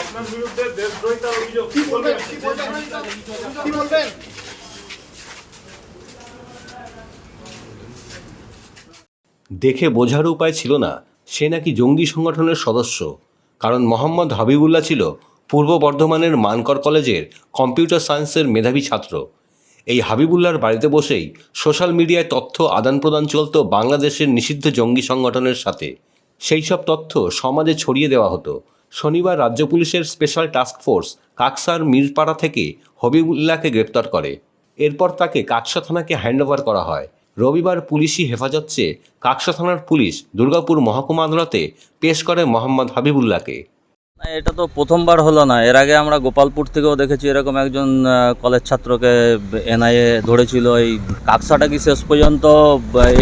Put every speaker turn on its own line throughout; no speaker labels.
আপনার বিরুদ্ধে দেশদ্রোহিতার অভিযোগ। কি বলবেন?
কি বলবেন?
দেখে বোঝার উপায় ছিল না। সে নাকি জঙ্গি সংগঠনের সদস্য। কারণ মোহাম্মদ হাবিবুল্লাহ ছিল পূর্ব বর্ধমানের মানকর কলেজের কম্পিউটার সায়েন্সের মেধাবী ছাত্র। এই হাবিবুল্লাহর বাড়িতে বসেই সোশ্যাল মিডিয়ায় তথ্য আদান প্রদান চলত বাংলাদেশের নিষিদ্ধ জঙ্গি সংগঠনের সাথে। সেই সব তথ্য সমাজে ছড়িয়ে দেওয়া হতো। শনিবার রাজ্য পুলিশের special task force Kaksar Mirpara থেকে হবিবুল্লাহকে গ্রেপ্তার করে। এরপর তাকে কাকসা থানাকে হ্যান্ডওভার করা হয়। রবিবার পুলিশি হেফাজত চেয়ে কাকসা থানার পুলিশ দুর্গাপুর মহকুমা আদালতে পেশ করে মোহাম্মদ হাবিবুল্লাহকে।
এটা তো প্রথমবার হলো না। এর আগে আমরা গোপালপুর থেকেও দেখেছি এরকম একজন কলেজ ছাত্রকে এনআইএ ধরেছিল। এই কাকসাটা কি শেষ পর্যন্ত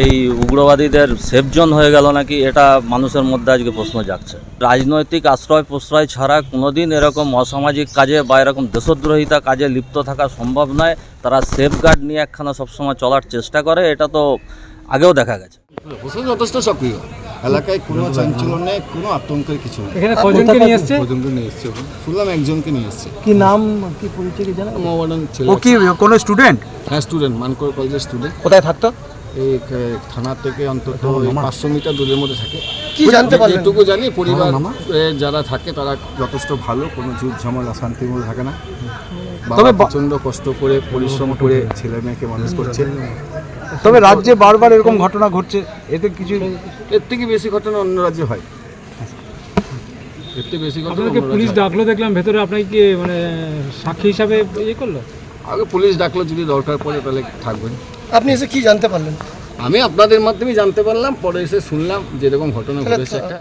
এই উগ্রবাদীদের সেফ জোন হয়ে গেল নাকি, এটা মানুষের মধ্যে আজকে প্রশ্ন জাগছে। রাজনৈতিক আশ্রয় প্রশ্রয় ছাড়া কোনোদিন এরকম অসামাজিক কাজে বা এরকম দেশদ্রোহিতা কাজে লিপ্ত থাকা সম্ভব নয়। তারা সেফগার্ড নিয়ে একখানা সবসময় চলার চেষ্টা করে, এটা তো আগেও দেখা গেছে।
যথেষ্ট সক্রিয়। এলাকায় কোনো চাঞ্চল্য নেই কোনো আতঙ্কের কিছু নেই।
এখানে কজনকে নিয়ে এসছে?
কজনকে নিয়ে এসছে শুনলাম একজনকে নিয়ে এসছে।
কি নাম কি পরিচয় কি
মহামাডান ছেলে
ও কি কোনো স্টুডেন্ট
হ্যাঁ স্টুডেন্ট মানকর কলেজের স্টুডেন্ট
কোথায় থাকতো?
এই থানা থেকে অন্তত পাঁচশো মিটার দূরের মধ্যে থাকে।
কি জানতে পারলেন?
যেটুকু জানি পরিবার যারা থাকে তারা যথেষ্ট ভালো কোনো যুদ্ধ ঝামেলা থাকে না।
তবে
তবে প্রচণ্ড কষ্ট করে পরিশ্রম করে ছেলে মেয়েকে মানুষ করছে।
তবে রাজ্যে বারবার এরকম ঘটনা ঘটছে এতে কিছু
এর থেকে বেশি ঘটনা অন্য রাজ্যে হয়। এর থেকে বেশি ঘটনা
পুলিশ ডাকলো দেখলাম ভেতরে আপনাকে কি মানে সাক্ষী হিসাবে ইয়ে করল?
আগে পুলিশ ডাকলো যদি দরকার পড়ে তাহলে থাকবেন।
আপনি এসে কি জানতে পারলেন?
আমি আপনাদের মাধ্যমে জানতে পারলাম পরে এসে শুনলাম যে এরকম ঘটনা ঘটেছে একটা।